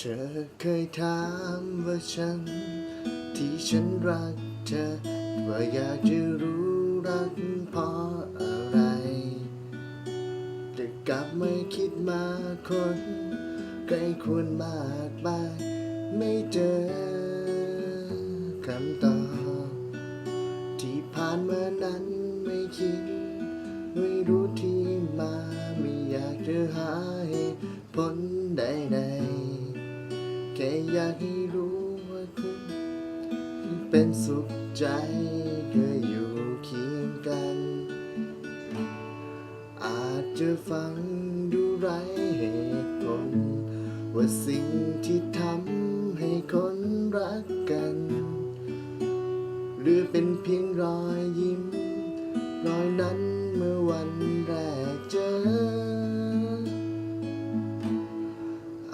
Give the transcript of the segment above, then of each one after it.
เธอเคยถามว่าฉัน ที่ฉันรักเธอ ว่าอยากจะรู้รักเพราะอะไรแต่กลับไม่คิดมาคนใกล้ควรมากมายไม่เจอคำตอบที่ผ่านมานั้นไม่คิด ไม่รู้ที่มา ไม่อยากจะหาเหตุผลใดๆ แค่อยากให้รู้ว่าคุณเป็นสุขใจเคยอยู่เคียงกัน อาจจะฟังดูไร้เหตุผล ว่าสิ่งที่ทำให้คนรักกัน หรือเป็นเพียงรอยยิ้ม รอยนั้นเมื่อวันแรกเจอ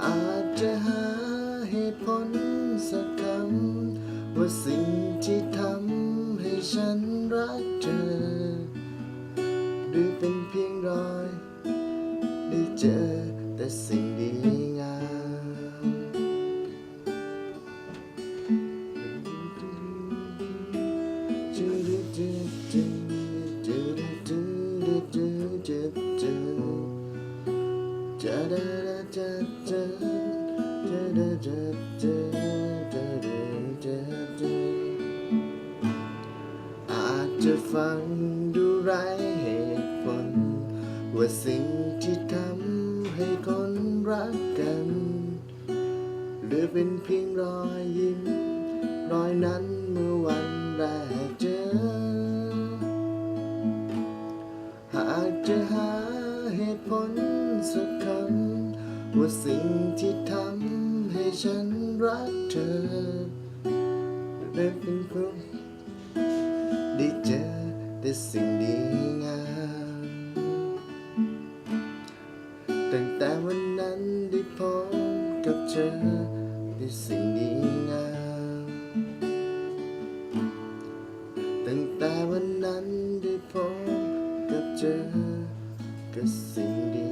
อาจจะ ตุผลสักคำว่าสิ่งที่ทำให้ฉันรักเธอ หรือเป็นเพียงรอยได้เจอแต่สิ่งดีงาม อาจจะฟังดูไร้เหตุผล ว่าสิ่งที่ทำให้คนรักกัน หรือเป็นเพียงรอยยิ้ม รอยนั้นเมื่อวันแรกเจอ หากจะหาเหตุผลสักคำว่าสิ่งที่ทำ ให้ฉันรักเธอหรือเป็นเพราะได้เจอแต่สิ่งดีงามตั้งแต่วันนั้นได้พบกับเธอได้สิ่งดีงามตั้งแต่วันนั้นได้พบกับเธอกับสิ่งดี